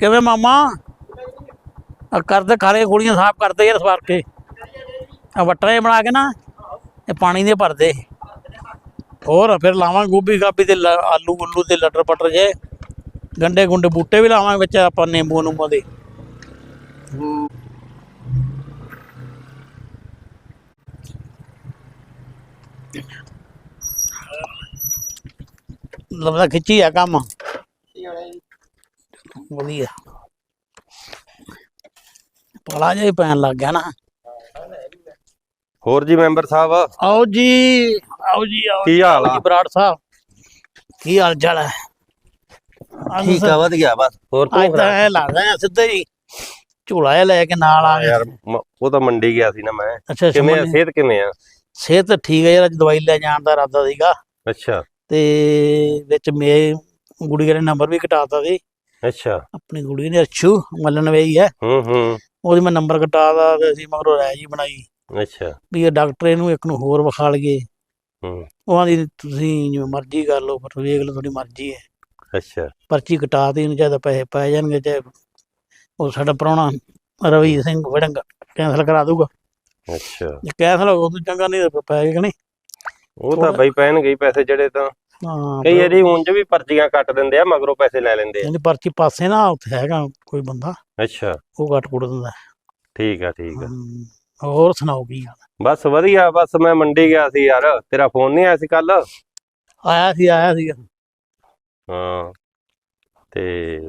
ਕਿਵੇਂ ਮਾਮਾ? ਆ ਕਰਦੇ ਖਾਲੇ ਗੋਲੀਆਂ ਸਾਫ਼ ਕਰਦੇ ਯਾਰ ਸਵਾਰ ਕੇ। ਆ ਵਟਰੇ ਬਣਾ ਕੇ ਨਾ ਇਹ ਪਾਣੀ ਦੇ ਭਰਦੇ। ਹੋਰ ਫਿਰ ਲਾਵਾਂ ਗੋਭੀ ਗਾਭੀ ਤੇ ਆਲੂ ਉੱਲੂ ਤੇ ਲਟਰ ਪਟਰ ਜੇ। ਗੰਡੇ ਗੁੰਡੇ ਬੂਟੇ ਵੀ ਲਾਵਾਂਗੇ ਵਿੱਚ ਆਪਾਂ ਨਿੰਬੂ ਨੂੰਬੂ ਦੇ। ਲੱਭਦਾ ਖਿੱਚੀ ਆ ਕੰਮ। ਵਧੀਆ। ਪਲਾ ਜਿਹਾ ਹੀ ਪੈਣ ਲੱਗ ਗਿਆ ਨਾ। ਹੋਰ ਜੀ ਮੈਂਬਰ ਸਾਹਿਬ? ਆਓ ਜੀ ਆਓ ਜੀ ਆਓ ਕੀ ਹਾਲ ਆ? ਬਰਾੜ ਸਾਹਿਬ। ਕੀ ਹਾਲ ਚਾਲ ਹੈ? ਠੀਕ ਆ ਵਧੀਆ ਬਸ। ਹੋਰ ਤੂੰ ਅੱਜ ਤਾਂ ਲੱਗਦਾ ਹੈ ਸਿੱਧਾ ਹੀ ਝੂਲਾ ਜਿਹਾ ਲੈ ਕੇ ਨਾਲ ਆ ਗਿਆ। ਯਾਰ ਉਹ ਤਾਂ ਮੰਡੀ ਗਿਆ ਸੀ ਨਾ ਮੈਂ। ਕਿਵੇਂ ਆ? ਸਿਹਤ ਕਿਵੇਂ ਆ? ਸਿਹਤ ਠੀਕ ਹੈ ਯਾਰ ਅੱਜ ਦਵਾਈ ਲੈ ਜਾਣ ਦਾ ਇਰਾਦਾ ਸੀਗਾ। ਅੱਛਾ। ਤੇ ਵਿੱਚ ਮੇ ਗੁੜੀਆ ਨੇ ਨੰਬਰ ਵੀ ਘਟਾਤਾ ਸੀ। ਅੱਛਾ। ਆਪਣੀ ਗੁੜੀ ਨੇ ਅਛੂ ਮੱਲਣ ਵੇਈ ਹੈ। ਹੂੰ ਹੂੰ। ਉਹਦੀ ਮੈਂ ਨੰਬਰ ਘਟਾਦਾ ਤੇ ਅਸੀਂ ਮਗਰੋਂ ਰਾਇ ਜੀ ਬਣਾਈ। ਅੱਛਾ। ਵੀ ਇਹ ਡਾਕਟਰ ਇਹਨੂੰ ਇੱਕ ਨੂੰ ਹੋਰ ਵਿਖਾ ਲਈਏ। ਹੂੰ। ਉਹਨਾਂ ਦੀ ਤੁਸੀਂ ਜਿਵੇਂ ਮਰਜ਼ੀ ਕਰ ਲਓ ਪਰ ਵੇਖ ਲਓ ਤੁਹਾਡੀ ਮਰਜ਼ੀ ਹੈ। ਅੱਛਾ। ਪਰਚੀ ਕਟਾ ਦੇ ਨੂੰ ਤਾਂ ਪੈਸੇ ਪੈ ਜਾਣਗੇ ਚਾਹੇ ਉਹ ਸਾਡਾ ਪ੍ਰਾਹੁਣਾ ਰਵੀ ਸਿੰਘ ਵੜੰਗ ਕੈਂਸਲ ਕਰਾ ਦੂਗਾ ਅੱਛਾ। ਜੇ ਕੈਂਸਲ ਹੋ ਤਾਂ ਚੰਗਾ ਨਹੀਂ ਤਾਂ ਪੈ ਕਿ ਨਹੀਂ? ਉਹ ਤਾਂ ਬਈ ਪੈਣ ਗਈ ਪੈਸੇ ਜਿਹੜੇ ਤਾਂ। ਹਾਂ ਕਈ ਵਾਰੀ ਉਂਝ ਵੀ ਪਰਚੀਆਂ ਕੱਟ ਦਿੰਦੇ ਆ ਮਗਰੋਂ ਪੈਸੇ ਲੈ ਲੈਂਦੇ ਆ। ਇਹਦੀ ਪਰਚੀ ਪਾਸੇ ਨਾ ਉੱਥੇ ਹੈਗਾ ਕੋਈ ਬੰਦਾ। ਅੱਛਾ। ਉਹ ਕੱਟ ਕੁੱਟ ਦਿੰਦਾ। ਠੀਕ ਆ ਠੀਕ ਆ। ਹਮ, ਹੋਰ ਸੁਣਾਓ ਕੀ ਹਾਲ? ਬਸ ਵਧੀਆ ਬਸ ਮੈਂ ਮੰਡੀ ਗਿਆ ਸੀ ਯਾਰ ਤੇਰਾ ਫੋਨ ਨਹੀਂ ਆਇਆ ਸੀ ਕੱਲ ਆਇਆ ਸੀ ਆਇਆ ਸੀ। ਹਾਂ ਤੇ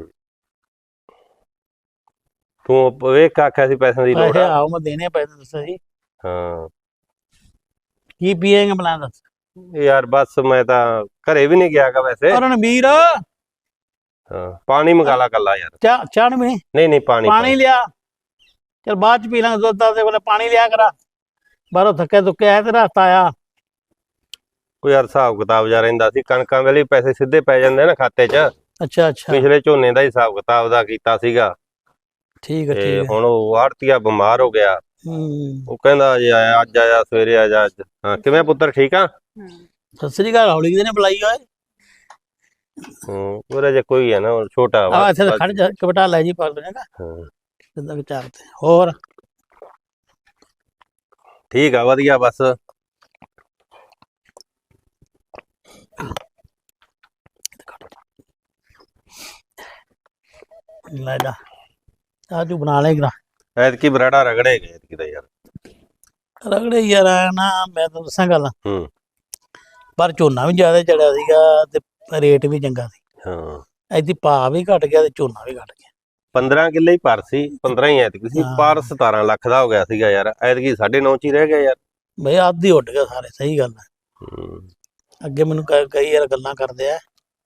ਤੂੰ ਵੇਖ ਆਖਿਆ ਸੀ ਪੈਸਿਆਂ ਦੀ ਲੋੜ ਪੈਸੇ ਆ ਆਓ ਮੈਂ ਦੇਣੇ ਪੈਸੇ ਦੱਸਿਆ ਸੀ। ਹਾਂ। ਕੀ ਪੀਏਗਾ ਬਣਾ ਦੱਸ। ਯਾਰ ਬਸ ਮੈਂ ਤਾਂ ਘਰੇ ਵੀ ਨਹੀਂ ਗਿਆਗਾ ਵੈਸੇ। ਅਰਨ ਵੀਰ ਹਾਂ ਪਾਣੀ ਮੰਗਾ ਲਾ ਕੱਲਾ ਯਾਰ। ਚਾਹ ਚਾਹ ਨੀ ਪੀਣੀ ਨਹੀਂ ਨਹੀਂ ਪਾਣੀ ਪਾਣੀ ਲਿਆ। ਚਲ ਬਾਅਦ ਚ ਪੀ ਲਾਂਗੇ ਦੁੱਧ ਦਾ ਤੇ ਪਾਣੀ ਲਿਆ ਕਰਾ। ਬਾਹਰੋਂ ਥੱਕੇ ਤੁੱਕੇ ਆਇਆ ਤੇ ਰਸਤਾ ਆਇਆ। ਕੋਈ ਯਾਰ ਹਿਸਾਬ ਕਿਤਾਬ ਜਾ ਰਹਿੰਦਾ ਸੀ ਕਣਕਾਂ ਵੇਲੇ ਪੈਸੇ ਸਿੱਧੇ ਪੈ ਜਾਂਦੇ ਨਾ ਖਾਤੇ 'ਚ। ਅੱਛਾ ਅੱਛਾ। ਪਿਛਲੇ ਝੋਨੇ ਦਾ ਹਿਸਾਬ ਕਿਤਾਬ ਦਾ ਕੀਤਾ ਸੀਗਾ। ਠੀਕ ਹੈ ਤੇ ਠੀਕ ਹੈ ਹੁਣ ਉਹ ਆੜਤੀਆ ਬਿਮਾਰ ਹੋ ਗਿਆ। ਹੂੰ। ਉਹ ਕਹਿੰਦਾ ਜੀ ਆਇਆ ਅੱਜ ਆਇਆ ਸਵੇਰੇ ਆ ਜਾ ਅੱਜ। ਹਾਂ ਕਿਵੇਂ ਪੁੱਤਰ ਠੀਕ ਆ? ਸਤਿ ਸ੍ਰੀ ਅਕਾਲ ਹੌਲੀ ਕਿਹਦੇ ਨੇ ਬੁਲਾਈ ਓਏ। ਹੂੰ ਉਹਦਾ ਜੇ ਕੋਈ ਹੈ ਨਾ ਉਹ ਛੋਟਾ ਆ ਇੱਥੇ ਤਾਂ ਖੜ ਜਾ ਕਪਟਾ ਲੈ ਜੀ ਪਾ ਦੇਗਾ ਹਾਂ। ਸਿੱਧਾ ਵਿਚਾਰ ਤੇ ਹੋਰ? ਠੀਕ ਆ ਵਧੀਆ ਬਸ। ਲੈ ਜਾ ਆ ਤੂੰ ਬਣਾ ਲੇਗਾ ਐਤਕੀ ਬਰਾੜਾ ਰਗੜੇ ਗਏ ਐਤਕੀ ਤਾਂ ਯਾਰ। ਰਗੜੇ ਯਾਰ ਆ ਨਾ ਮੈਂ ਤਾਂ ਦੱਸਾਂ ਗੱਲ। ਹੂੰ। ਪਰ ਝੋਨਾ ਵੀ ਜ਼ਿਆਦਾ ਚੜਿਆ ਸੀਗਾ ਤੇ ਰੇਟ ਵੀ ਚੰਗਾ ਸੀ। ਹਾਂ। ਐਦੀ ਭਾਅ ਵੀ ਘਟ ਗਿਆ ਤੇ ਝੋਨਾ ਵੀ ਘਟ ਗਿਆ। 15 ਕਿੱਲੇ ਹੀ ਪਰ ਸੀ 15 ਹੀ ਐਤਕੀ ਸੀ। ਪਰ 17 ਲੱਖ ਦਾ ਹੋ ਗਿਆ ਸੀਗਾ ਯਾਰ ਐਤਕੀ 9.5 ਚ ਹੀ ਰਹਿ ਗਿਆ ਯਾਰ। ਬਈ ਆਦੀ ਉੱਡ ਗਿਆ ਸਾਰੇ ਸਹੀ ਗੱਲ ਹੈ। ਅੱਗੇ ਮੈਨੂੰ ਕਈ ਯਾਰ ਗੱਲਾਂ ਕਰਦੇ ਆ।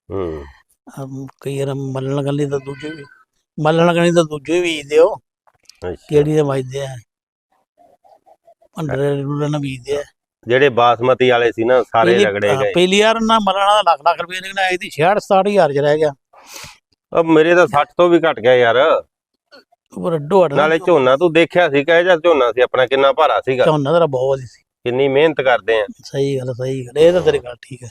ਹੂੰ। ਕਈ ਵਾਰ ਮੱਲਣ ਗਲੀ ਤਾਂ ਦੂਜੇ ਵੀ ਮੱਲਣ ਗਲੀ ਤਾਂ ਦੂਜੇ ਵੀ ਦਿਓ ਕਿਹੜੀ ਦੇ ਵੱਜਦੇ ਆ। ਅੰਡਰ ਰੂਲਰ ਨਾਲ ਬੀਜਦੇ ਆ। ਜਿਹੜੇ ਬਾਸਮਤੀ ਵਾਲੇ ਸੀ ਨਾ ਸਾਰੇ ਰਗੜੇ ਗਏ। ਪਹਿਲੀ ਯਾਰ ਨਾ ਮੱਲਣ ਦਾ ਲੱਖ ਲੱਖ ਰੁਪਏ ਨਿਕਲਿਆ ਇਹਦੀ 66 67000 ਚ ਰਹਿ ਗਿਆ। ਅਬ ਮੇਰੇ ਤਾਂ 60 ਤੋਂ ਵੀ ਘਟ ਗਿਆ ਯਾਰ। ਰੱਡੋ ਹਟ ਨਾਲੇ ਝੋਨਾ ਤੂੰ ਦੇਖਿਆ ਸੀ ਕਹੇ ਜਾਂ ਝੋਨਾ ਸੀ ਆਪਣਾ ਕਿੰਨਾ ਭਾਰਾ ਸੀਗਾ? ਝੋਨਾ ਤੇਰਾ ਬਹੁਤ ਸੀ। ਕਿੰਨੀ ਮਿਹਨਤ ਕਰਦੇ ਆ। ਸਹੀ ਗੱਲ ਸਹੀ ਗੱਲ ਇਹ ਤਾਂ ਤੇਰੀ ਗੱਲ ਠੀਕ ਹੈ।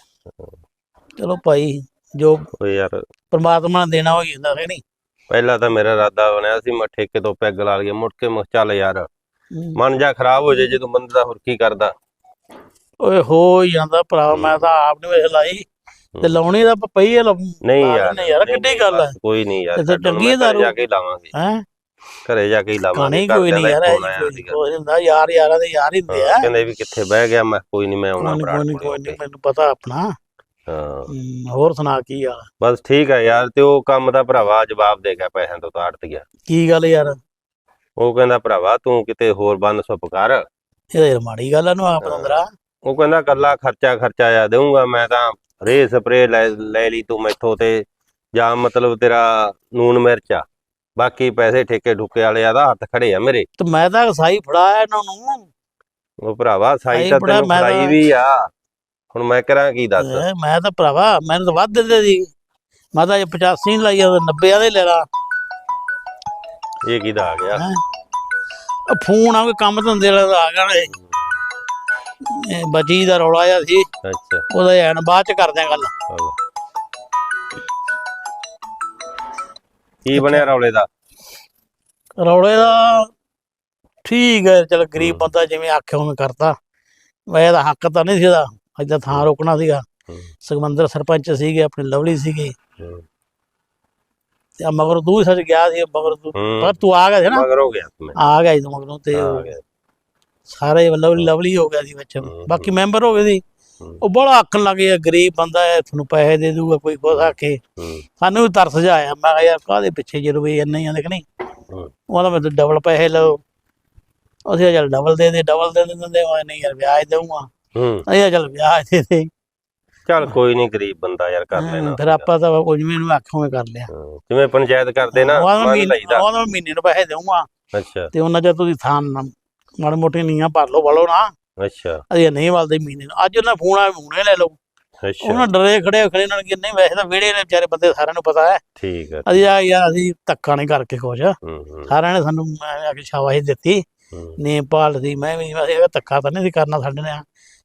ਚਲੋ ਭਾਈ ਜੋ ਓਏ ਯਾਰ। ਪਰਮਾਤਮਾ ਨੇ ਦੇਣਾ ਹੋਈ ਜਾਂਦਾ ਹੈ ਨਹੀਂ ਪਹਿਲਾਂ ਤਾਂ ਮੇਰਾ ਇਰਾਦਾ ਬਣਿਆ ਸੀ ਮੈਂ ਠੇਕੇ ਤੋਂ ਪੈਗ ਲਾ ਲਈਏ ਮੁੜ ਕੇ ਮੈਂ ਕਿਹਾ ਚੱਲ ਯਾਰ। ਮਨ ਜਾ ਖਰਾਬ ਹੋ ਜੇ ਜਦੋਂ ਬੰਦੇ ਹੋਰ ਕੀ ਕਰਦਾ। ਓਏ ਹੋ ਜਾਂਦਾ ਭਰਾ ਮੈਂ ਤਾਂ ਆਪ ਨੇ ਵੇਖ ਲਾਈ। ਤੇ ਲਾਉਣੀ ਦਾ ਪਈ ਹੈ ਨਹੀਂ ਯਾਰ ਯਾਰ, ਨਹੀਂ, ਕਿੱਡੀ ਗੱਲ ਹੈ? ਕੋਈ ਨਹੀਂ ਯਾਰ ਤੇ ਘਰੇ ਦਾਰੂ। ਜਾ ਕੇ ਲਾਵਾਂਗੇ। ਹੈ? ਘਰੇ ਜਾ ਕੇ ਹੀ ਲਾਵਾਂਗੇ ਕੋਈ ਨਹੀਂ ਦਾ ਯਾਰ ਕੋਈ ਹੁੰਦਾ ਯਾਰ ਯਾਰਾਂ ਦੇ ਯਾਰ ਹੀ ਹੁੰਦੇ ਆ। ਕਹਿੰਦੇ ਵੀ ਕਿੱਥੇ ਬਹਿ ਗਿਆ ਮੈਂ ਕੋਈ ਨਹੀਂ ਮੈਂ ਆਉਣਾ ਬਰਾੜ ਕੋਈ ਨੀ, ਕੋਲੇ ਕੋਈ ਨੀ, ਮੈਨੂੰ ਪਤਾ ਆਪਣਾ। ਹਾਂ। ਹੋਰ ਸੁਣਾ ਕੀ ਆ? ਬਸ ਠੀਕ ਹੈ ਯਾਰ ਤੇ ਉਹ ਕੰਮ ਦਾ ਭਰਾਵਾ ਜਵਾਬ ਦੇ ਗਿਆ ਪੈਸਿਆਂ ਤੋਂ ਤਾੜਤ ਗਿਆ ਕੀ ਗੱਲ ਯਾਰ? ਉਹ ਕਹਿੰਦਾ ਭਰਾਵਾ ਤੂੰ ਕਿਤੇ ਹੋਰ ਬੰਨ ਸੁੱਪ ਕਰ। ਇਹ ਮਾੜੀ ਗੱਲ ਆ ਨੂੰ ਆਪ। ਅੰਦਰਾ ਉਹ ਕਹਿੰਦਾ ਕੱਲਾ ਖਰਚਾ ਖਰਚਾ ਆ ਦੇਊਂਗਾ ਮੈਂ ਤਾਂ ਰੇ ਸਪਰੇ ਲੈ ਲਈ ਤੂੰ ਮੈਥੋਂ ਤੇ ਜਾਂ ਮਤਲਬ ਤੇਰਾ ਨੂਨ ਮਿਰਚ ਆ। ਬਾਕੀ ਪੈਸੇ ਠੇਕੇ ਠੁਕੇ ਵਾਲੇ ਆ ਦਾ ਹੱਥ ਖੜੇ ਆ ਮੇਰੇ। ਤੇ ਮੈਂ ਤਾਂ ਸਾਈ ਫੜਾਇਆ ਇਹਨਾਂ ਨੂੰ। ਉਹ ਭਰਾਵਾ ਸਾਈ ਤਾਂ ਤੈਨੂੰ ਫੜਾਈ ਵੀ ਆ। ਹੁਣ ਮੈਂ ਕਰਾਂ ਕੀ ਦੱਸ? ਮੈਂ ਤਾਂ ਭਰਾਵਾ ਮੈਨੂੰ ਤਾਂ ਵੱਧ ਦਿੰਦੇ ਸੀ। ਮੈਂ ਤਾਂ 85 ਲਾਈ ਆ 90 ਵਾਲੇ ਲੈ ਲਾ। ਇਹ ਕਿਹਦਾ ਆ ਗਿਆ? ਫੋਨ ਆ ਕੋਈ ਕੰਮ ਧੰਦੇ ਵਾਲਾ ਆ ਗਿਆ ਨਾ ਇਹ। ਬਚੀ ਦਾ ਰੌਲਾ ਜਿਹਾ ਸੀ। ਅੱਛਾ। ਉਹਦਾ ਐਨ ਬਾਅਦ ਚ ਕਰਦੇ ਆ ਗੱਲ। ਚਲੋ। ਕੀ ਬਣਿਆ ਰੌਲੇ ਦਾ? ਰੌਲੇ ਦਾ ਠੀਕ ਹੈ ਚਲ ਗਰੀਬ। ਬੰਦਾ ਜਿਵੇਂ ਆਖਿਆ ਉਵੇਂ ਕਰਤਾ। ਵੈ ਇਹਦਾ ਹੱਕ ਤਾਂ ਨਹੀਂ ਸੀ ਇਹਦਾ ਅੱਜ ਥਾਂ ਰੋਕਣਾ ਸੀਗਾ। ਹੂੰ। ਸੁਖਮੰਦਰ ਸਰਪੰਚ ਸੀਗੇ ਆਪਣੇ ਲਵਲੀ ਸੀਗੇ। ਹੂੰ। ਤੇ ਆ ਮਗਰ ਤੂੰ ਹੀ ਸੱਚ ਗਿਆ ਸੀ ਮਗਰ ਤੂੰ ਹੂੰ। ਪਰ ਤੂੰ ਆ ਗਿਆ ਸੀ ਨਾ। ਮਗਰ ਹੋ ਗਿਆ ਮੈਂ। ਆ ਗਿਆ ਸੀ ਤੂੰ ਮਗਰੋਂ ਤੇ ਆ ਗਿਆ ਸਾਰੇ ਲਵਲੀ ਲਵਲੀ ਹੋ ਗਿਆ ਸੀ ਵਿੱਚ। ਬਾਕੀ ਮੈਂਬਰ ਹੋ ਗਏ ਸੀ। ਉਹ ਬੜਾ ਆਖਣ ਲੱਗੇ ਆ ਗਰੀਬ ਬੰਦਾ ਹੈ ਤੁਹਾਨੂੰ ਪੈਸੇ ਦੇ ਦੂਗਾ ਕੋਈ ਆ ਕੇ। ਸਾਨੂੰ ਵੀ ਤਰਸ ਜਿਹਾ ਆਇਆ ਮੈਂ ਕਿਹਾ ਯਾਰ ਕਾਹਦੇ ਪਿੱਛੇ ਜੇ ਰੁਪਏ ਇੰਨੇ ਆ ਦੇਖ ਨਹੀਂ। ਉਹਦਾ ਮੈਂ ਡਬਲ ਪੈਸੇ ਲਓ। ਅਸੀਂ ਚੱਲ ਡਬਲ ਦੇ ਦੇ ਡਬਲ ਦੇ ਦਿੰਦੇ ਉਹ ਨਹੀਂ ਯਾਰ ਵਿਆਜ ਦੇਊਗਾ। ਹੂੰ। ਅਸੀਂ ਚੱਲ ਵਿਆਜ ਦੇ ਦੇ। ਚੱਲ ਕੋਈ ਨਹੀਂ ਗਰੀਬ ਬੰਦਾ ਯਾਰ ਕਰ ਲੈਣਾ। ਫਿਰ ਆਪਾਂ ਤਾਂ ਉਹ ਜਿਵੇਂ ਨੂੰ ਆਖੋਂ ਕਰਦੇ ਆ ਹਾਂ, ਜਿਵੇਂ ਪੰਚਾਇਤ ਕਰਦੇ ਨਾ ਮੰਨ ਮਹੀਨੇ ਨੂੰ ਪੈਸੇ ਦੇਊਗਾ। ਅੱਛਾ। ਤੇ ਉਹਨਾਂ ਜਦ ਤੁਸੀਂ ਥਾਂ ਨਾ ਮਾੜੇ ਮੋਟੇ ਨੀਆਂ ਭਰ ਲਓ ਵਲੋ ਨਾ। ਅੱਛਾ। ਅਸੀਂ ਨਹੀਂ ਵਲਦੇ ਮਹੀਨੇ ਨੂੰ। ਅੱਜ ਉਹਨਾਂ ਫੋਨ ਆ ਹੁਣੇ ਲੈ ਲਓ। ਅੱਛਾ। ਉਹਨਾਂ ਡਰੇ ਖੜੇ ਖੜੇ ਨਾਲ ਕਿ ਨਹੀਂ ਵੈਸੇ ਤਾਂ ਵਿਹੜੇ ਨੇ ਵਿਚਾਰੇ ਬੰਦੇ ਸਾਰਿਆਂ ਨੂੰ ਪਤਾ ਹੈ। ਠੀਕ ਹੈ। ਅਸੀਂ ਆ ਯਾਰ ਅਸੀਂ ਧੱਕਾ ਨਹੀਂ ਕਰਕੇ ਹੂੰ ਸਾਰਿਆਂ ਨੇ ਸਾਨੂੰ ਆ ਕੇ ਸ਼ਾਬਾਸ਼ ਦਿੱਤੀ। ਨੇਪਾਲ ਦੀ ਮੈਂ ਵੀ ਕਿਹਾ ਧੱਕਾ ਤਾਂ ਨਹੀਂ ਸੀ ਕਰਨਾ ਸਾਡੇ ਨੇ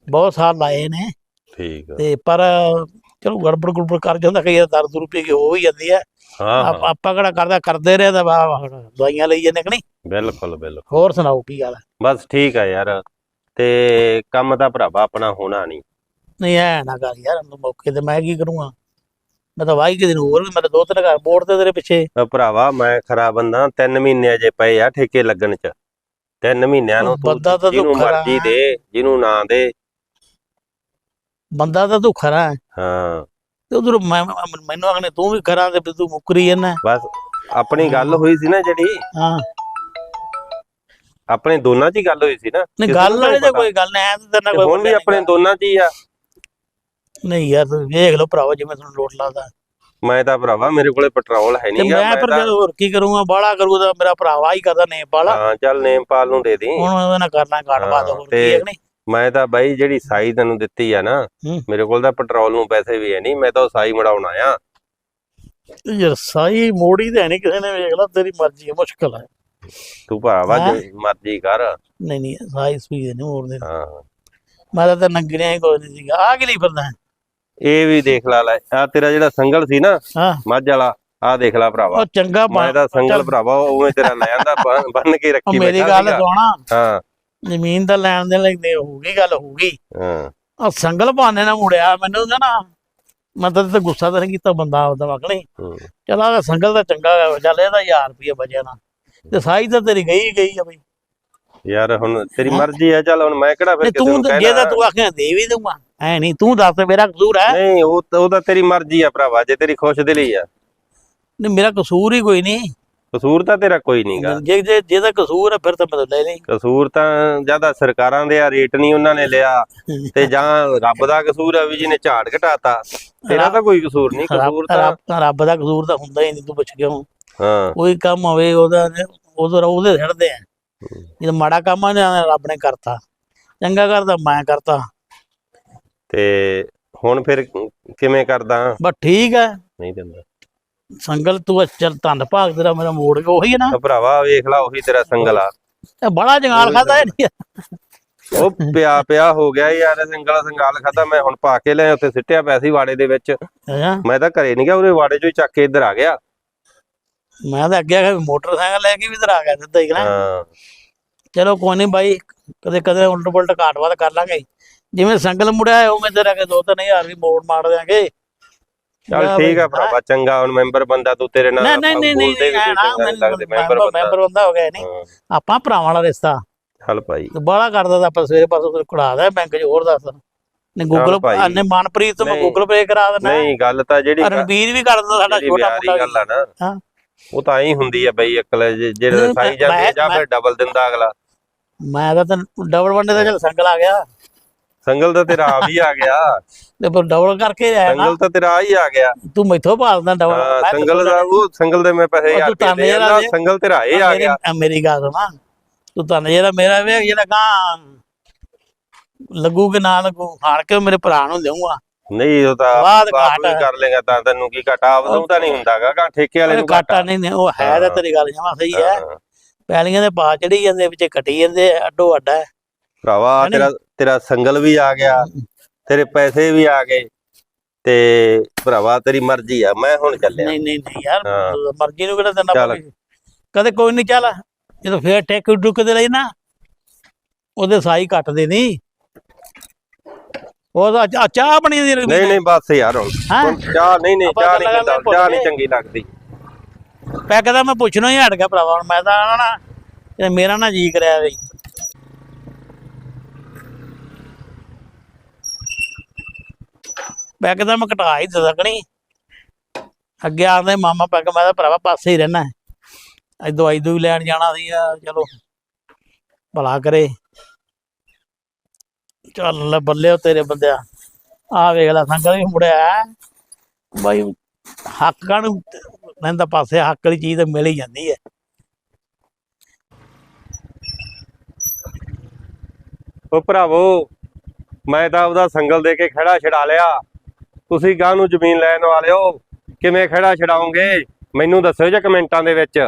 ਬਹੁਤ ਸਾਲ ਲਾਏ ਨੇ। ਠੀਕ ਹੈ। ਤੇ ਪਰ ਚਲੋ ਗੜਬੜ ਗੁੜਬੜ ਕਰ ਜਾਂਦਾ ਕਈ ਦਰਦ ਰੁਪਏ ਕੀ ਹੋ ਹੀ ਜਾਂਦੀ ਹੈ। ਹਾਂ ਆਪ- ਕਿਹੜਾ ਕਰਦਾ ਕਰਦੇ ਰਹੇ ਤਾਂ ਦਵਾਈਆਂ ਲਈ ਜਾਂਦੇ ਕਿ ਨਹੀਂ? ਬਿਲਕੁਲ ਬਿਲਕੁਲ। ਹੋਰ ਸੁਣਾਓ ਕੀ ਗੱਲ ਹੈ? ਬਸ ਠੀਕ ਹੈ ਯਾਰ ਤੇ ਕੰਮ ਤਾਂ ਭਰਾਵਾ ਆਪਣਾ ਹੋਣਾ ਨਹੀਂ। ਨਹੀਂ ਐ ਨਾ ਕਰ ਯਾਰ ਮੌਕੇ ਤੇ ਮੈਂ ਕੀ ਕਰੂੰਗਾ? ਮੈਂ ਤਾਂ ਵਾਹੀ ਕਿ ਦਿਨ ਹੋਰ ਵੀ ਮੇਰੇ ਦੋ ਤਿੰਨ ਘਰ ਮੋੜ ਤੇ ਤੇਰੇ ਪਿੱਛੇ। ਅ ਭਰਾਵਾ ਮੈਂ ਖਰਾ ਬੰਦਾ 3 ਮਹੀਨੇ ਅਜੇ ਪਏ ਆ ਠੇਕੇ ਲੱਗਣ ਚ। 3 ਮਹੀਨਿਆਂ ਨੂੰ ਤੂੰ ਬੰਦਾ ਤਾਂ ਜਿਹਨੂੰ ਤੂੰ ਖਰਾ ਮਰਜ਼ੀ ਦੇ ਜਿਹਨੂੰ ਨਾ ਦੇ। ਬੰਦਾ ਤਾਂ ਤੂੰ ਖਰਾ ਹੈ। ਹਾਂ ਤੇ ਉਧਰ ਮੈਨੂੰ ਆਖਣੇ ਤੂੰ ਵੀ ਖਰਾ ਤੇ ਵੀ ਤੂੰ ਮੁੱਕਰੀ ਜਾਂਦਾ। ਬਸ ਆਪਣੀ ਗੱਲ ਹੋਈ ਸੀ ਨਾ ਜਿਹੜੀ ਹਾਂ। ਆਪਣੇ ਦੋਨਾਂ 'ਚ ਹੀ ਗੱਲ ਹੋਈ ਸੀ ਨਾ। ਨਹੀਂ ਗੱਲ ਨੂੰ ਵਾਲੀ ਤਾਂ ਤਾਂ ਕੋਈ ਗੱਲ ਨਹੀਂ ਐ ਤਾਂ ਤੇ ਨਾਲ ਕੋਈ ਹੁਣ ਵੀ ਆਪਣੇ ਨਹੀਂ ਦੋਨਾਂ 'ਚ ਹੀ ਆ। ਨਹੀਂ ਯਾਰ ਤੂੰ ਵੇਖ ਲਓ ਭਰਾਵਾ ਜਿਵੇਂ ਤੁਹਾਨੂੰ ਲੋਟ ਲਾਦਾ ਮੈਂ ਤਾਂ ਭਰਾਵਾ ਮੇਰੇ ਕੋਲੇ ਪੈਟਰੋਲ ਹੈ ਤੇ ਨਹੀਂਗਾ ਮੈਂ ਫਿਰ ਜਦੋਂ ਹੋਰ ਕੀ ਕਰੂੰਗਾ ਬਾਹਲਾ ਕਰੂਗਾ ਮੇਰਾ ਭਰਾਵਾ ਹੀ ਕਰਦਾ ਨੇ ਬਾਲਾ ਹਾਂ ਚੱਲ ਨੇਮਪਾਲ ਨੂੰ ਦੇ ਦੀ ਹੁਣ ਉਹਦੇ ਨਾਲ ਕਰਨਾ ਘਾਟ ਬਾਤ ਹਾਂ, ਹੋਰ ਕੀ ਤੇ ਹੈ ਕਿ ਨਹੀਂ? ਮੈਂ ਤਾਂ ਬਾਈ ਜਿਹੜੀ ਸਾਈ ਤੈਨੂੰ ਦਿੱਤੀ ਆ ਨਾ। ਮੇਰੇ ਕੋਲ ਤਾਂ ਪੈਟਰੋਲ ਨੂੰ ਪੈਸੇ ਵੀ ਹੈ ਨਹੀਂ ਮੈਂ ਤਾਂ ਉਹ ਸਾਈ ਮੜਾਉਣ ਆਇਆ। ਯਾਰ ਸਾਈ ਮੋੜੀ ਤੇ ਨਹੀਂ ਕਿਸੇ ਨੇ ਵੇਖ ਲਾ ਤੇਰੀ ਮਰਜ਼ੀ ਹੈ ਮੁਸ਼ਕਲ ਹੈ ਤੂੰ ਭਰਾਵਾ ਹੈਂ? ਜੇ ਮਰਜ਼ੀ ਕਰ। ਨਹੀਂ ਨਹੀਂ ਸਾਈ ਸੂਈ ਨਹੀਂ ਮੋੜਦੇ ਹਾਂ। ਮੈਂ ਤਾਂ ਤੇ ਨੰਗਰਿਆਂ ਹੀ ਕੋਈ ਨਹੀਂ ਸੀਗਾ। ਆ ਕਿ ਲਈ ਫਿਰਦਾ ਹੈ? ਇਹ ਵੀ ਦੇਖ ਲਾ ਲੈ ਆ ਤੇਰਾ ਜਿਹੜਾ ਸੰਗਲ ਸੀ ਨਾ ਹਾਂ। ਮੱਝ ਵਾਲਾ ਆ ਦੇਖ ਲੈ ਭਰਾਵਾ। ਉਹ ਚੰਗਾ ਮੈਂ ਤਾਂ ਸੰਗਲ ਭਰਾਵਾ ਉਵੇਂ ਤੇਰਾ ਲੈ ਆਂਦਾ ਬੰਨ ਕੇ ਉਹ ਰੱਖੀ ਮੇਰੀ ਬੈਠਾ ਗੱਲ ਸੀਗਾ। ਸੁਣਾ। ਹਾਂ। ਜ਼ਮੀਨ ਤਾਂ ਲੈਣ ਦੇ ਲਈ ਤੇ ਹੋਊਗੀ ਗੱਲ ਹੋਊਗੀ। ਹਾਂ। ਆ ਸੰਗਲ ਬਹਾਨੇ ਨਾਲ ਮੁੜਿਆ ਮੈਨੂੰ ਤਾਂ ਨਾ ਮੈਂ ਤਾਂ ਤੇ ਗੁੱਸਾ ਤਾਂ ਨਹੀਂ ਕੀਤਾ ਬੰਦਾ ਆਪਦਾ ਵਕਣੀ ਹੂੰ। ਚਲ ਆ ਸੰਗਲ ਤਾਂ ਚੰਗਾ ਗਾ, ਚੱਲ ਇਹਦਾ 1000 ਰੁਪਏ ਬਚਿਆ ਨਾ। ਤੇ ਸਾਈ ਤਾਂ ਤੇਰੀ ਗਈ ਹੀ ਗਈ ਆ ਬਈ। ਯਾਰ ਹੁਣ ਤੇਰੀ ਹੈਂ? ਮਰਜ਼ੀ ਆ ਚੱਲ ਹੁਣ ਮੈਂ ਕਿਹੜਾ ਫਿਰ ਕਿਸੇ ਤੂੰ ਨੂੰ ਤਾਂ- ਜੇ ਤਾਂ ਕਹਿਣਾ ਤੂੰ ਆਖਿਆ ਦੇ ਵੀ ਦੂੰਗਾ ਐ ਨਹੀਂ ਤੂੰ ਦੱਸ ਮੇਰਾ ਕਸੂਰ ਹੈ? ਨਹੀਂ ਉਹ ਤਾਂ- ਉਹ ਤਾਂ ਤੇਰੀ ਮਰਜ਼ੀ ਆ ਭਰਾਵਾ ਜੇ ਤੇਰੀ ਖੁਸ਼ ਦਿਲੀ ਆ। ਨਹੀਂ ਮੇਰਾ ਕਸੂਰ ਹੀ ਕੋਈ ਨਹੀਂ। ਕਸੂਰ ਤਾਂ ਤੇਰਾ ਕੋਈ ਨਹੀਂਗਾ ਜੇ ਜੇ ਜਿਹਦਾ ਕਸੂਰ ਹੈ ਫਿਰ ਤਾਂ ਮੈਂ ਲੈ ਲਈ। ਕਸੂਰ ਤਾਂ ਜ਼ਿਆਦਾ ਸਰਕਾਰਾਂ ਦੇ ਆ ਰੇਟ ਨਹੀਂ ਉਹਨਾਂ ਨੇ ਲਿਆ। ਤੇ ਜਾਂ ਰੱਬ ਦਾ ਕਸੂਰ ਆ ਵੀ ਜਿਹਨੇ ਝਾੜ ਘਟਾਤਾ ਤੇਰਾ ਤਾਂ ਕੋਈ ਕਸੂਰ ਨਹੀਂ ਕਸੂਰ ਤਾਂ ਰੱਬ- ਰੱਬ ਦਾ ਕਸੂਰ ਤਾਂ ਹੁੰਦਾ ਹੀ ਨਹੀਂ ਤੂੰ ਪੁੱਛ ਕਿਉਂ? ਹਾਂ। ਕੋਈ ਕੰਮ ਹੋਵੇ ਉਹਦਾ ਉਹਦੇ ਉਹਦੇ ਛੱਡਦੇ ਆ। ਜਦੋਂ ਮਾੜਾ ਕੰਮ ਆ ਨਾ ਰੱਬ ਨੇ ਕਰਤਾ। ਚੰਗਾ ਕਰਦਾ ਮੈਂ ਕਰਤਾ। ਤੇ ਹੁਣ ਫਿਰ ਕਿਵੇਂ ਕਰਦਾ? ਬਸ ਠੀਕ ਹੈ ਨਹੀਂ ਦਿੰਦਾ। ਸੰਗਲ ਤੂੰ ਚੱਲ ਧੰਨ ਭਾਗ ਤੇਰਾ ਮੇਰਾ ਮੋੜ ਕੇ ਉਹੀ ਹੈ ਨਾ। ਭਰਾਵਾ ਵੇਖ ਲਾ ਉਹੀ ਤੇਰਾ ਸੰਗਲ ਆ। ਇਹ ਬੜਾ ਜੰਗਾਲ ਖਾਦਾ ਹੈ ਉਹ ਪਿਆ ਪਿਆ ਹੋ ਗਿਆ ਯਾਰ ਸੰਗਲ ਸੰਗਾਲ ਖਾਦਾ ਮੈਂ ਹੁਣ ਪਾ ਕੇ ਲਿਆ ਉੱਥੇ ਸਿੱਟਿਆ ਪਿਆ ਸੀ ਵਾੜੇ ਦੇ ਵਿੱਚ? ਮੈਂ ਤਾਂ ਘਰੇ ਨਹੀਂ ਗਿਆ ਉਹਦੇ ਵਾੜੇ ਚੋਂ ਹੀ ਚੱਕ ਕੇ ਇੱਧਰ ਆ ਗਿਆ। ਮੈਂ ਤਾਂ ਅੱਗੇ ਆ ਮੋਟਰਸਾਈਕਲ ਲੈ ਕੇ ਵੀ ਇਧਰ ਆ ਗਿਆ ਸਿੱਧਾ ਹੀ ਨਾ। ਹਾਂ। ਚਲੋ ਕੋਈ ਨਹੀਂ ਬਾਈ ਕਦੇ ਕਦੇ ਉਲਟ ਪੁਲਟ ਘਾਟ ਵਾਧ ਕਰ ਲਾਂਗੇ। ਜਿਵੇਂ ਸੰਗਲ ਮੁੜਿਆ ਉਹ ਮੈਂ ਤੇਰਾ ਕੇ ਦੋ ਤਿੰਨ ਹਜ਼ਾਰ ਵੀ ਮੋੜ ਮਾਰ ਦਿਆਂਗੇ। ਚੱਲ ਠੀਕ ਆ ਭਰਾਵਾ ਚੰਗਾ ਹੁਣ ਮੈਂਬਰ ਬੰਦਾ ਤੂੰ ਤੇਰੇ ਨਾਲ ਨਹੀਂ ਨਹੀਂ ਨਹੀਂ ਨਹੀਂ ਬੋਲਦੇ ਵੀ ਨਹੀਂ ਚੰਗਾ ਨਾ ਨੀ ਲੱਗਦੇ ਮੈਂਬਰ ਮੈਂਬਰ ਬੰਦਾ। ਮੈਂਬਰ ਬੰਦਾ ਹੋ ਗਿਆ ਨਹੀਂ। ਹਾਂ, ਆਪਾਂ ਭਰਾਵਾਂ ਵਾਲਾ ਰਿਸ਼ਤਾ। ਚੱਲ ਭਾਈ। ਬਾਹਲਾ ਕਰਦਾ ਤਾਂ ਆਪਾਂ ਸਵੇਰੇ ਪਾਸੋਂ ਤੇ ਕੁੜਾ ਦਾ ਬੈਂਕ 'ਚ ਹੋਰ ਦੱਸ। ਨੇ ਗੂਗਲ ਭਾਈ। ਨੇ ਮਨਪ੍ਰੀਤ ਤੋਂ ਮੈਂ ਨਹੀਂ। ਗੂਗਲ ਪੇ ਕਰਾ ਦਿੰਦਾ। ਨਹੀਂ ਗੱਲ ਤਾਂ ਜਿਹੜੀ ਰਣਬੀਰ ਵੀ ਕਰ ਦਿੰਦਾ ਸਾਡਾ ਛੋਟਾ ਦੀ ਮੁੰਡਾ ਗੱਲ ਆ ਨਾ। ਹਾਂ। ਉਹ ਤਾਂ ਐਂ ਹੁੰਦੀ ਆ ਬਈ ਅਕਲ ਜੇ- ਜਿਹੜਾ ਨਹੀਂ, ਸਾਈ ਜਾਂਦੀ ਆ ਮੈਂ- ਜਾਂ ਫਿਰ ਡਬਲ ਦਿੰਦਾ ਅਗਲਾ। ਮੈਂ ਤਾਂ ਤੈਨੂੰ ਡਬਲ ਵੰਡੇ ਦਾ ਚੱਲ ਸੰਗਲ ਆ ਗਿਆ। ਸੰਗਲ ਤਾਂ ਤੇਰਾ ਆ ਵੀ ਆ ਗਿਆ। ਤੇ ਪਰ ਡਬਲ ਕਰਕੇ ਆਇਆ ਨਾ। ਸੰਗਲ ਤਾਂ ਤੇਰਾ ਆ ਹੀ ਆ ਗਿਆ। ਤੂੰ ਮੈਥੋਂ ਭਾਲਦਾ ਡਬਲ ਹਾਂ, ਮੈਂ ਸੰਗਲ ਦਾ ਉਹ ਸੰਗਲ ਦੇ ਮੈਂ ਪੈਸੇ ਉਹ ਹਜ਼ਾਰ ਤੂੰ ਦੇ ਦੇ। ਸੰਗਲ ਤੇਰਾ ਇਹ ਆ ਮੇਰੀ- ਗਿਆ। ਮੇਰੀ ਗੱਲ ਸੁਣਾ। ਤੂੰ ਤਾਂ ਜਿਹੜਾ ਮੇਰਾ ਵੇ ਜਿਹੜਾ ਕਾਂ ਲੱਗੂ ਕਿ ਨਾ ਲੱਗੂ ਹਾਰ ਕੇ ਮੇਰੇ ਭਰਾ ਨੂੰ ਦੇਊਗਾ। ਨਹੀਂ ਉਹ ਤਾਂ ਬਾਅਦ ਆਪ ਘਾਟ ਕਰ ਲੇਗਾ ਤਾਂ ਤੈਨੂੰ ਕੀ ਘਟਾ ਉਹਨੂੰ ਤਾਂ ਨਹੀਂ ਹੁੰਦਾਗਾ ਕਾ ਠੇਕੇ ਵਾਲੇ ਨੂੰ ਘਾਟਾ ਨਹੀਂ ਨਹੀਂ, ਉਹ ਹੈ ਤਾਂ। ਤੇਰੀ ਗੱਲ ਜਮਾ ਸਹੀ ਹੈ ਹਾਂ। ਪੈਲੀਆਂ ਦੇ ਪਾ ਚੜੀ ਜਾਂਦੇ ਵਿੱਚ ਕੱਟੀ ਜਾਂਦੇ ਅੱਡੋ ਅੱਡਾ ਹੈ। ਭਰਾਵਾ ਹੈਨੀ? ਤੇਰਾ ਤੇਰਾ ਸੰਗਲ ਵੀ ਆ ਗਿਆ ਤੇਰੇ ਪੈਸੇ ਵੀ ਆ ਗਏ ਤੇ ਭਰਾਵਾ ਤੇਰੀ ਮਰਜ਼ੀ ਆ ਮੈਂ ਹੁਣ ਚੱਲਿਆ ਨਹੀਂ ਨਹੀਂ ਨਹੀਂ ਯਾਰ ਹਾਂ। ਮਰਜ਼ੀ ਨੂੰ ਕਿਹੜਾ ਦਿੰਦਾ ਚੱਲ। ਕਦੇ ਕੋਈ ਨਹੀਂ ਚੱਲ ਜਦੋਂ ਫੇਰ ਟੇਕ ਡੁੱਕ ਦੇ ਲਈ ਨਾ ਉਹਦੇ ਸਾਈ ਕੱਟਦੇ ਨਹੀਂ ਚਾ- ਚਾਹ ਬਣੀ ਦੀ ਨਹੀਂ ਨਹੀਂ ਬਸ ਯਾਰ ਹੁਣ ਹਾਂ? ਹੁਣ ਚਾਹ ਨਹੀਂ ਨਹੀਂ ਆਪਾਂ ਚਾਹ ਨਹੀਂ ਗੱਲਾਂ ਪੀਂਦਾ ਚਾਹ ਨਹੀਂ। ਚੰਗੀ ਲੱਗਦੀ। ਮੈਂ ਕਹਿੰਦਾ ਮੈਂ ਪੁੱਛਣਾ ਹੀ ਹਟ ਗਿਆ ਭਰਾਵਾ ਹੁਣ ਮੈਂ ਤਾਂ ਆਣਾ ਨਾ ਮੇਰਾ ਨਾ ਜੀ ਕਰਿਆ ਬਈ। ਮੈਂ ਕਹਿੰਦਾ ਮੈਂ ਘਟਾ ਹੀ ਦੇ ਸਕਣੀ। ਅੱਗੇ ਆਉਂਦੇ ਮਾਮਾ ਪੈ ਕੇ ਮੈਂ ਤਾਂ ਭਰਾਵਾ ਪਾਸੇ ਹੀ ਰਹਿਣਾ ਅੱਜ ਦਵਾਈ ਦੂਈ ਲੈਣ ਜਾਣਾ ਸੀ ਚਲੋ ਭਲਾ ਕਰੇ। ਚੱਲ ਲੈ ਬੱਲੇ ਤੇਰੇ ਬੰਦਿਆ। ਆ ਵੇਖ ਲੈ ਸੰਗਲ ਵੀ ਮੁੜਿਆ ਬਾਈ, ਹੱਕ ਕਾਹਨੂੰ ਲੈਂਦਾ ਪਾਸੇ ਹੱਕ ਵਾਲੀ ਚੀਜ਼ ਤਾਂ ਮਿਲ ਹੀ ਜਾਂਦੀ ਹੈ। ਉਹ ਭਰਾਵੋ, ਮੈਂ ਤਾਂ ਉਹਦਾ ਸੰਗਲ ਦੇ ਕੇ ਖੜਾ ਛਡਾ ਲਿਆ। ਤੁਸੀਂ ਗਾਂ ਨੂੰ ਜ਼ਮੀਨ ਲੈਣ ਵਾਲਿਓ, ਕਿਵੇਂ ਖੜਾ ਛਡਾਓਗੇ? ਮੈਨੂੰ ਦੱਸਿਓ ਜੇ ਕਮੈਂਟਾਂ ਦੇ ਵਿੱਚ।